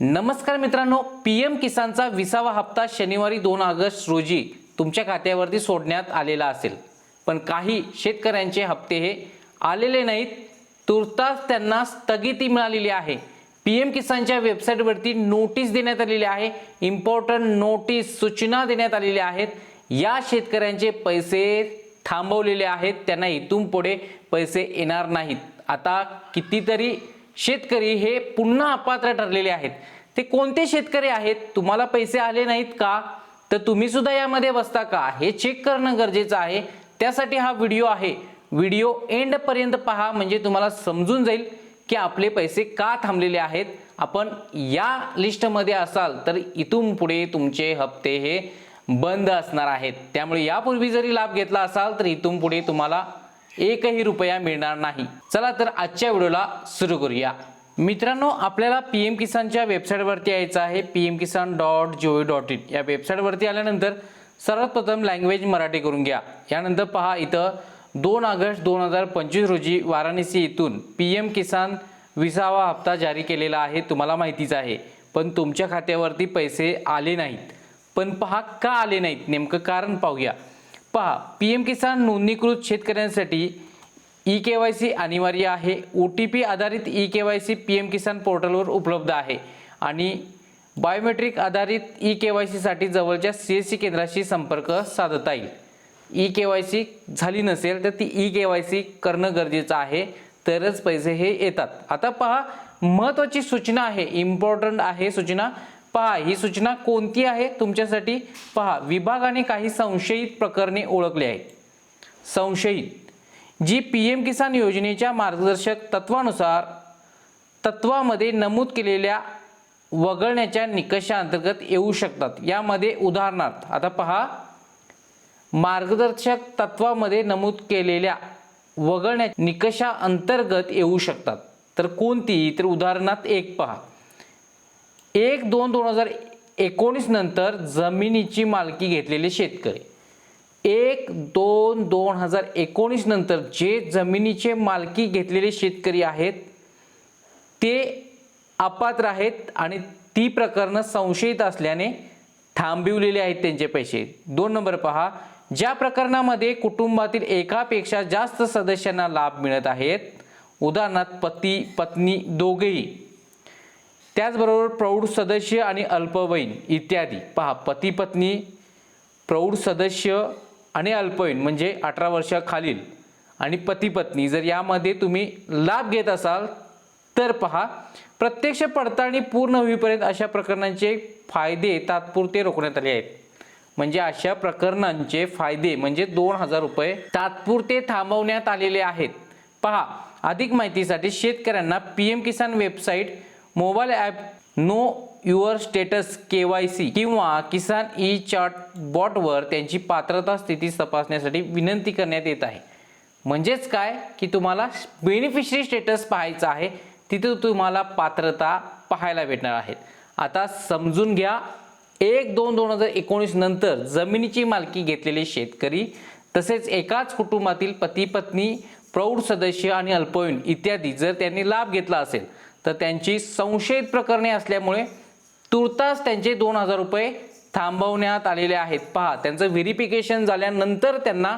नमस्कार मित्रांनो P M किसानचा विसावा हप्ता शनिवारी दोन ऑगस्ट रोजी तुमच्या खात्यावरती सोडण्यात आलेला असेल. पण काही शेतकऱ्यांचे हप्ते हे आलेले नाहीत. तुर्तास त्यांना स्थगिती मिळालेली आहे. पी एम किसानच्या वेबसाईटवरती नोटीस देण्यात आलेली आहे. इम्पॉर्टंट नोटीस सूचना देण्यात आलेल्या आहेत. या शेतकऱ्यांचे पैसे थांबवलेले आहेत. त्यांना इथून पुढे पैसे येणार नाहीत. आता कितीतरी शेतकरी हे पुन्हा अपात्र ठरलेले आहेत. ते कोणते शेतकरी आहेत? तुम्हाला पैसे आले नाहीत का? तर तुम्ही सुद्धा यामध्ये बसता का? हे चेक करणं गरजेचं आहे. त्यासाठी हा व्हिडिओ आहे. व्हिडिओ एंड पर्यंत पहा म्हणजे तुम्हाला समजून जाईल की आपले पैसे का थांबलेले आहेत. आपण या लिस्टमध्ये असाल तर इथून पुढे तुमचे हप्ते हे बंद असणार आहेत. त्यामुळे यापूर्वी जरी लाभ घेतला असाल तर इथून पुढे तुम्हाला एकही रुपया मिळणार नाही. चला तर आजच्या व्हिडिओला सुरू करूया. मित्रांनो आपल्याला पी एम किसानच्या वेबसाईटवरती यायचं आहे. P M Kisan dot G O dot in या वेबसाईटवरती आल्यानंतर सर्वात प्रथम लँग्वेज मराठी करून घ्या. यानंतर पहा इथं दोन ऑगस्ट दोन हजार पंचवीस रोजी वाराणसी येथून पी एम किसान विसावा हप्ता जारी केलेला आहे. तुम्हाला माहितीच आहे. पण तुमच्या खात्यावरती पैसे आले नाहीत. पण पहा का आले नाहीत? नेमकं कारण पाहूया. पहा पी एम किसान नोंदणीकृत शेतकऱ्यांसाठी ई के वाय सी अनिवार्य आहे. ओ टी पी आधारित E K Y C P M Kisan पोर्टलवर उपलब्ध आहे. आणि बायोमेट्रिक आधारित ई के वाय सीसाठी जवळच्या सी एस सी केंद्राशी संपर्क साधता येईल. ई के वाय सी झाली नसेल तर ती ई के वाय सी करणं गरजेचं आहे. तरच पैसे हे येतात. आता पहा महत्त्वाची सूचना आहे इम्पॉर्टंट आहे सूचना. पहा ही सूचना कोणती आहे? तुमच्यासाठी पहा विभागाने काही संशयित प्रकरणे ओळखली आहेत. संशयित. जी पी एम किसान योजनेच्या मार्गदर्शक तत्वानुसार तत्वामध्ये नमूद केलेल्या वगळण्याच्या निकषाअंतर्गत येऊ शकतात. यामध्ये उदाहरणार्थ आता पहा मार्गदर्शक तत्वामध्ये नमूद केलेल्या वगळण्या निकषाअंतर्गत येऊ शकतात. तर कोणती तर उदाहरणार्थ एक पहा. एक दोन दोन हजार एकोणीस नंतर जमिनीची मालकी घेतलेले शेतकरी. एक दोन दोन हजार एकोणीस नंतर जे जमिनीचे मालकी घेतलेले शेतकरी आहेत ते अपात्र आहेत आणि ती प्रकरणं संशयित असल्याने थांबिवलेले आहेत त्यांचे पैसे. दोन नंबर पहा ज्या प्रकरणामध्ये कुटुंबातील एकापेक्षा जास्त सदस्यांना लाभ मिळत आहेत उदाहरणार्थ पती पत्नी दोघेही. त्याचबरोबर प्रौढ सदस्य आणि अल्पवयीन इत्यादी. पहा पती पत्नी प्रौढ सदस्य आणि अल्पवयीन म्हणजे अठरा वर्षाखालील आणि पती पत्नी जर यामध्ये तुम्ही लाभ घेत असाल तर पहा प्रत्यक्ष पडताळणी पूर्ण होईपर्यंत अशा प्रकरणांचे फायदे तात्पुरते रोखण्यात आले आहेत. म्हणजे अशा प्रकरणांचे फायदे म्हणजे दोन हजार रुपये तात्पुरते थांबवण्यात आलेले आहेत. पहा अधिक माहितीसाठी शेतकऱ्यांना P M Kisan website mobile app know your status K Y C किंवा किसान ई चार्ट बॉटवर त्यांची पात्रता स्थिती तपासण्यासाठी विनंती करण्यात येत आहे. म्हणजेच काय? की तुम्हाला बेनिफिशरी स्टेटस पाहायचं आहे तिथे तुम्हाला पात्रता पाहायला भेटणार आहेत आता समजून घ्या एक दोन दोन हजार एकोणीस नंतर जमिनीची मालकी घेतलेले शेतकरी तसेच एकाच कुटुंबातील पती पत्नी प्रौढ सदस्य आणि अल्पवयीन इत्यादी जर त्यांनी लाभ घेतला असेल तर त्यांची संशयित प्रकरणे असल्यामुळे तुर्तास त्यांचे दोन हजार रुपये थांबवण्यात आलेले आहेत. पहा त्यांचं व्हेरिफिकेशन झाल्यानंतर त्यांना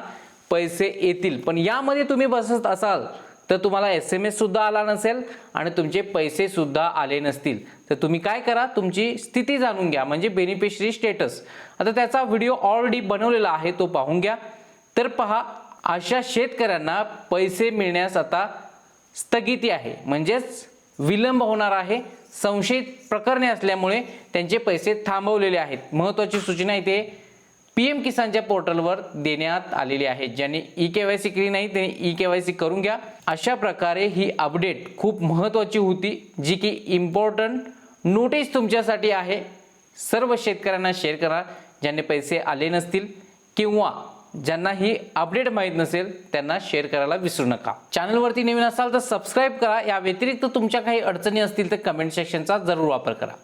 पैसे येतील. पण यामध्ये तुम्ही बसत असाल तर तुम्हाला एस एम एससुद्धा आला नसेल आणि तुमचे पैसेसुद्धा आले नसतील. तर तुम्ही काय करा तुमची स्थिती जाणून घ्या म्हणजे बेनिफिशरी स्टेटस आता त्याचा व्हिडिओ ऑलरेडी बनवलेला आहे तो पाहून घ्या. तर पहा अशा शेतकऱ्यांना पैसे मिळण्यास आता स्थगिती आहे. म्हणजेच विलंब होणार आहे. संशयित प्रकरणे असल्यामुळे त्यांचे पैसे थांबवलेले आहेत. महत्त्वाची सूचना इथे पी एम किसानच्या पोर्टलवर देण्यात आलेली आहे. ज्यांनी ई के वाय सी केली नाही त्यांनी ई के वाय सी करून घ्या. अशा प्रकारे ही अपडेट खूप महत्त्वाची होती जी की इम्पॉर्टंट नोटीस तुमच्यासाठी आहे. सर्व शेतकऱ्यांना शेअर करा ज्यांनी पैसे आले नसतील किंवा ज्यांना ही अपडेट माहीत नसेल त्यांना शेअर करायला विसरू नका. चॅनलवरती नवीन असाल तर सबस्क्राईब करा. या व्यतिरिक्त तुमच्या काही अडचणी असतील तर कमेंट सेक्शनचा जरूर वापर करा.